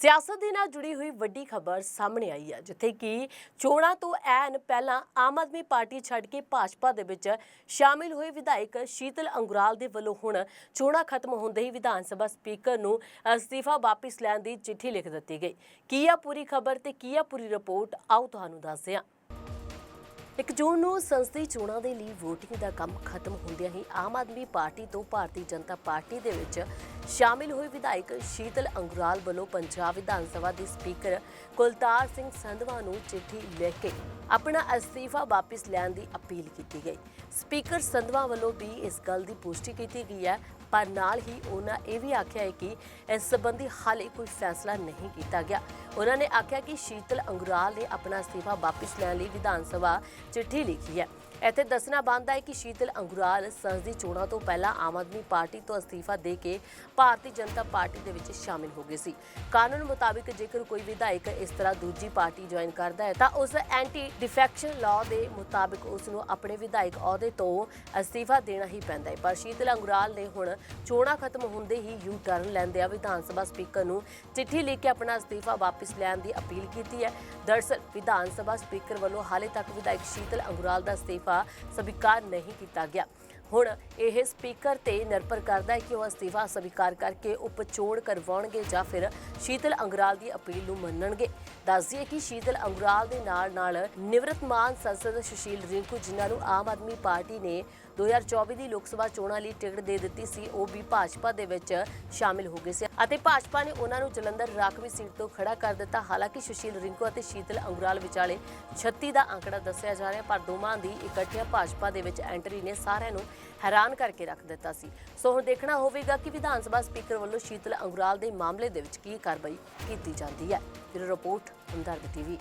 ਸਿਆਸਤ ਦੇ ਨਾਲ ਜੁੜੀ ਹੋਈ ਵੱਡੀ ਖਬਰ ਸਾਹਮਣੇ ਆਈ ਹੈ, ਜਿੱਥੇ ਕਿ ਚੋਣਾਂ ਤੋਂ ਐਨ ਪਹਿਲਾਂ ਆਮ ਆਦਮੀ ਪਾਰਟੀ ਛੱਡ ਕੇ ਭਾਜਪਾ ਦੇ ਵਿੱਚ ਸ਼ਾਮਿਲ ਹੋਏ ਵਿਧਾਇਕ ਸ਼ੀਤਲ ਅੰਗੁਰਾਲ ਦੇ ਵੱਲੋਂ ਹੁਣ ਚੋਣਾਂ ਖਤਮ ਹੁੰਦੇ ਹੀ ਵਿਧਾਨ ਸਭਾ ਸਪੀਕਰ ਨੂੰ ਅਸਤੀਫਾ ਵਾਪਸ ਲੈਣ ਦੀ ਚਿੱਠੀ ਲਿਖ ਦਿੱਤੀ ਗਈ। ਕੀ ਆ ਪੂਰੀ ਖਬਰ ਤੇ ਕੀ ਆ ਪੂਰੀ ਰਿਪੋਰਟ? ਆਓ ਤੁਹਾਨੂੰ ਦੱਸਦੇ ਹਾਂ। ਇੱਕ ਜੂਨ ਨੂੰ ਸੰਸਦੀ ਚੋਣਾਂ ਦੇ ਲਈ VOTING ਦਾ ਕੰਮ ਖਤਮ ਹੁੰਦਿਆਂ ਹੀ ਆਮ ਆਦਮੀ ਪਾਰਟੀ ਤੋਂ ਭਾਰਤੀ ਜਨਤਾ ਪਾਰਟੀ ਦੇ ਵਿੱਚ ਸ਼ਾਮਿਲ ਹੋਏ ਵਿਧਾਇਕ ਸ਼ੀਤਲ ਅੰਗੁਰਾਲ ਵੱਲੋਂ ਪੰਜਾਬ ਵਿਧਾਨ ਸਭਾ ਦੇ ਸਪੀਕਰ ਕੁਲਤਾਰ ਸਿੰਘ ਸੰਧਵਾ ਨੂੰ ਚਿੱਠੀ ਲਿਖ ਕੇ ਆਪਣਾ ਅਸਤੀਫਾ ਵਾਪਸ ਲੈਣ ਦੀ ਅਪੀਲ ਕੀਤੀ ਗਈ। ਸਪੀਕਰ ਸੰਧਵਾ ਵੱਲੋਂ ਵੀ ਇਸ ਗੱਲ ਦੀ ਪੁਸ਼ਟੀ ਕੀਤੀ ਗਈ ਹੈ। ਪਰ ਨਾਲ ਹੀ ਉਹਨਾਂ ਇਹ ਵੀ ਆਖਿਆ ਹੈ ਕਿ ਇਸ ਸੰਬੰਧੀ ਹਾਲੇ ਕੋਈ ਫੈਸਲਾ ਨਹੀਂ ਕੀਤਾ ਗਿਆ। ਉਹਨਾਂ ਨੇ ਆਖਿਆ ਕਿ ਸ਼ੀਤਲ ਅੰਗੁਰਾਲ ਨੇ ਆਪਣਾ ਅਸਤੀਫਾ ਵਾਪਸ ਲੈਣ ਲਈ ਵਿਧਾਨ ਸਭਾ ਚਿੱਠੀ ਲਿਖੀ ਹੈ। ਇੱਥੇ ਦੱਸਣਾ ਬਣਦਾ ਹੈ ਕਿ ਸ਼ੀਤਲ ਅੰਗੁਰਾਲ ਸੰਸਦੀ ਚੋਣਾਂ ਤੋਂ ਪਹਿਲਾਂ ਆਮ ਆਦਮੀ ਪਾਰਟੀ ਤੋਂ ਅਸਤੀਫਾ ਦੇ ਕੇ ਭਾਰਤੀ ਜਨਤਾ ਪਾਰਟੀ ਦੇ ਵਿੱਚ ਸ਼ਾਮਿਲ ਹੋ ਗਏ ਸੀ। ਕਾਨੂੰਨ ਮੁਤਾਬਿਕ ਜੇਕਰ ਕੋਈ ਵਿਧਾਇਕ ਇਸ ਤਰ੍ਹਾਂ ਦੂਜੀ ਪਾਰਟੀ ਜੁਆਇਨ ਕਰਦਾ ਹੈ, ਤਾਂ ਉਸ ਐਂਟੀ ਡਿਫੈਕਸ਼ਨ ਲਾਅ ਦੇ ਮੁਤਾਬਿਕ ਉਸ ਨੂੰ ਆਪਣੇ ਵਿਧਾਇਕ ਅਹੁਦੇ ਤੋਂ ਅਸਤੀਫਾ ਦੇਣਾ ਹੀ ਪੈਂਦਾ ਹੈ। ਪਰ ਸ਼ੀਤਲ ਅੰਗੁਰਾਲ ਨੇ ਹੁਣ ਚੋਣਾਂ ਖਤਮ ਹੁੰਦੇ ਹੀ ਯੂ ਟਰਨ ਲੈਂਦਿਆਂ ਵਿਧਾਨ ਸਭਾ ਸਪੀਕਰ ਨੂੰ ਚਿੱਠੀ ਲਿਖ ਕੇ ਆਪਣਾ ਅਸਤੀਫਾ ਵਾਪਸ ਲੈਣ ਦੀ ਅਪੀਲ ਕੀਤੀ ਹੈ। ਦਰਅਸਲ, ਵਿਧਾਨ ਸਭਾ ਸਪੀਕਰ ਵੱਲੋਂ ਹਾਲੇ ਤੱਕ ਵਿਧਾਇਕ ਸ਼ੀਤਲ ਅੰਗੁਰਾਲ ਦਾ ਅਸਤੀਫਾ ਸਵੀਕਾਰ ਨਹੀਂ ਕੀਤਾ ਗਿਆ। ਹੁਣ ਇਹ ਸਪੀਕਰ ਤੇ ਨਿਰਭਰ ਕਰਦਾ ਹੈ ਕਿ ਉਹ ਅਸਤੀਫਾ ਸਵੀਕਾਰ ਕਰਕੇ ਉਪਚੋਣ ਕਰਵਾਉਣਗੇ ਜਾਂ ਫਿਰ ਸ਼ੀਤਲ ਅੰਗਰਾਲ ਦੀ ਅਪੀਲ ਨੂੰ ਮੰਨਣਗੇ। ਦੱਸ ਕਿ ਸ਼ੀਤਲ ਅੰਗਰਾਲ ਦੇ ਨਾਲ ਨਾਲ ਨਿਵਰਤਮਾਨ ਸੰਸਦ ਸੁਸ਼ੀਲ ਰਿੰਕੂ, ਜਿਨ੍ਹਾਂ ਨੂੰ ਆਮ ਆਦਮੀ ਪਾਰਟੀ ਨੇ 2024 ਦੀ ਲੋਕ ਸਭਾ ਚੋਣਾਂ ਲਈ ਟਿਕਟ ਦੇ ਦਿੱਤੀ ਸੀ, ਉਹ ਵੀ ਭਾਜਪਾ ਦੇ ਵਿੱਚ ਸ਼ਾਮਿਲ ਹੋ ਗਏ ਸੀ। ਅਤੇ ਭਾਜਪਾ ਨੇ ਉਹਨਾਂ ਨੂੰ ਜਲੰਧਰ ਰਾਖਵੀ ਸੀਟ ਤੋਂ ਖੜਾ ਕਰ ਦਿੱਤਾ। ਹਾਲਾਂਕਿ ਸੁਸ਼ੀਲ ਰਿੰਕੂ ਅਤੇ ਸ਼ੀਤਲ ਅੰਗਰਾਲ ਵਿਚਾਲੇ 36 ਦਾ ਅੰਕੜਾ ਦੱਸਿਆ ਜਾ ਰਿਹਾ, ਪਰ ਦੋਵਾਂ ਦੀ ਇਕੱਠਿਆਂ ਭਾਜਪਾ ਦੇ ਵਿੱਚ ਐਂਟਰੀ ਨੇ ਸਾਰਿਆਂ ਨੂੰ ਹੈਰਾਨ ਕਰਕੇ ਰੱਖ ਦਿੱਤਾ ਸੀ। ਸੋ ਹੁਣ ਦੇਖਣਾ ਹੋਵੇਗਾ ਕਿ ਵਿਧਾਨ ਸਭਾ ਸਪੀਕਰ ਵੱਲੋਂ ਸ਼ੀਤਲ ਅੰਗਰਾਲ ਦੇ ਮਾਮਲੇ ਦੇ ਵਿੱਚ ਕੀ ਕਾਰਵਾਈ ਕੀਤੀ ਜਾਂਦੀ ਹੈ। ਫਿਰ ਰਿਪੋਰਟ ਹਮਦਰਦ ਟੀਵੀ।